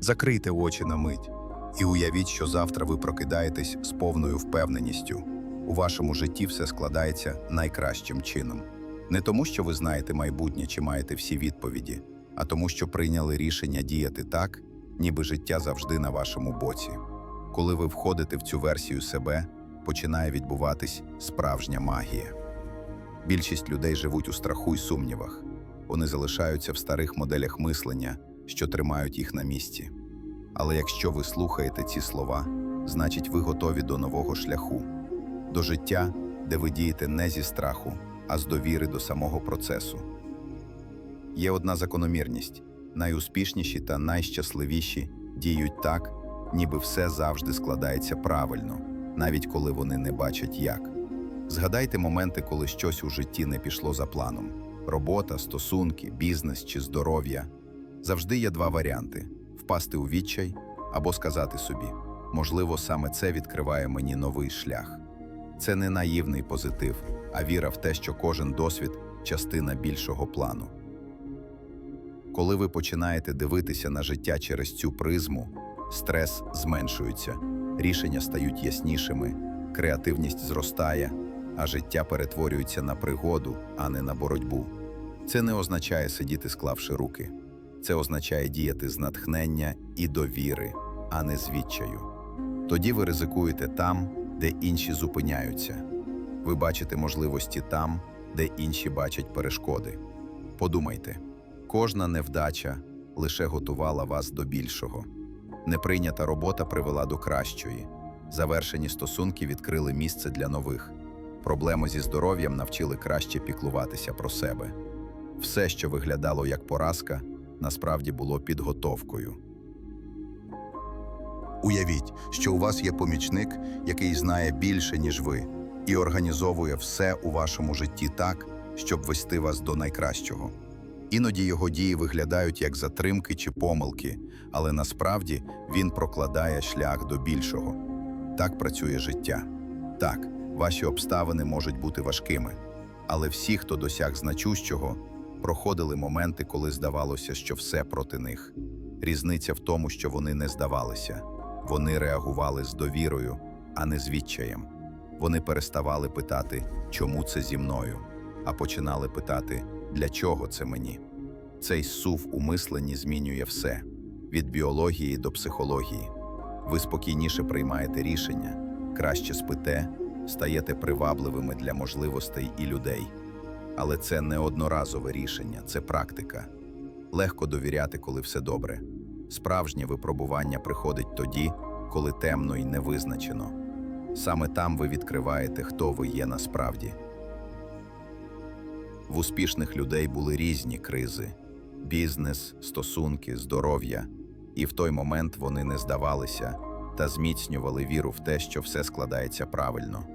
Закрийте очі на мить і уявіть, що завтра ви прокидаєтесь з повною впевненістю. У вашому житті все складається найкращим чином. Не тому, що ви знаєте майбутнє чи маєте всі відповіді, а тому, що прийняли рішення діяти так, ніби життя завжди на вашому боці. Коли ви входите в цю версію себе, починає відбуватись справжня магія. Більшість людей живуть у страху й сумнівах. Вони залишаються в старих моделях мислення, що тримають їх на місці. Але якщо ви слухаєте ці слова, значить ви готові до нового шляху, до життя, де ви дієте не зі страху, а з довіри до самого процесу. Є одна закономірність: найуспішніші та найщасливіші діють так, ніби все завжди складається правильно, навіть коли вони не бачать як. Згадайте моменти, коли щось у житті не пішло за планом: робота, стосунки, бізнес чи здоров'я. Завжди є два варіанти: впасти у відчай або сказати собі, можливо, саме це відкриває мені новий шлях. Це не наївний позитив, а віра в те, що кожен досвід частина більшого плану. Коли ви починаєте дивитися на життя через цю призму, стрес зменшується, рішення стають яснішими, креативність зростає, а життя перетворюється на пригоду, а не на боротьбу. Це не означає сидіти, склавши руки. Це означає діяти з натхнення і довіри, а не з відчаю. Тоді ви ризикуєте там, де інші зупиняються. Ви бачите можливості там, де інші бачать перешкоди. Подумайте, кожна невдача лише готувала вас до більшого. Неприйнята робота привела до кращої. Завершені стосунки відкрили місце для нових. Проблеми зі здоров'ям навчили краще піклуватися про себе. Все, що виглядало як поразка, насправді було підготовкою. Уявіть, що у вас є помічник, який знає більше, ніж ви, і організовує все у вашому житті так, щоб вести вас до найкращого. Іноді його дії виглядають як затримки чи помилки, але насправді він прокладає шлях до більшого. Так працює життя. Так, ваші обставини можуть бути важкими, але всі, хто досяг значущого, проходили моменти, коли здавалося, що все проти них. Різниця в тому, що вони не здавалися. Вони реагували з довірою, а не з відчаєм. Вони переставали питати, чому це зі мною, а починали питати, для чого це мені. Цей сув у мисленні змінює все від біології до психології. Ви спокійніше приймаєте рішення, краще спите, стаєте привабливими для можливостей і людей. Але це не одноразове рішення, це практика. Легко довіряти, коли все добре. Справжнє випробування приходить тоді, коли темно і невизначено. Саме там ви відкриваєте, хто ви є насправді. В успішних людей були різні кризи: бізнес, стосунки, здоров'я. І в той момент вони не здавалися та зміцнювали віру в те, що все складається правильно.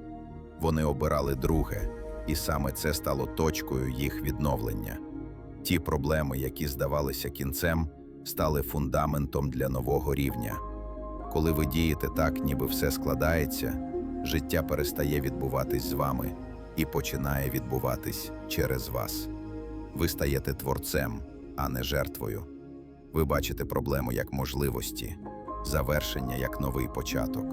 Вони обирали друге, і саме це стало точкою їх відновлення. Ті проблеми, які здавалися кінцем, стали фундаментом для нового рівня. Коли ви дієте так, ніби все складається, життя перестає відбуватись з вами і починає відбуватись через вас. Ви стаєте творцем, а не жертвою. Ви бачите проблему як можливості, завершення як новий початок.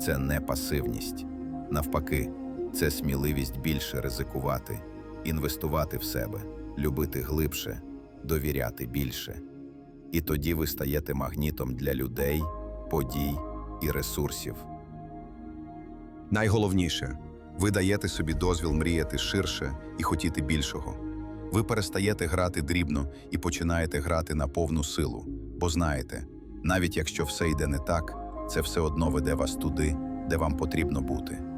Це не пасивність. Навпаки, це сміливість більше ризикувати, інвестувати в себе, любити глибше, довіряти більше. І тоді ви стаєте магнітом для людей, подій і ресурсів. Найголовніше ви даєте собі дозвіл мріяти ширше і хотіти більшого. Ви перестаєте грати дрібно і починаєте грати на повну силу, бо знаєте, навіть якщо все йде не так, це все одно веде вас туди, де вам потрібно бути.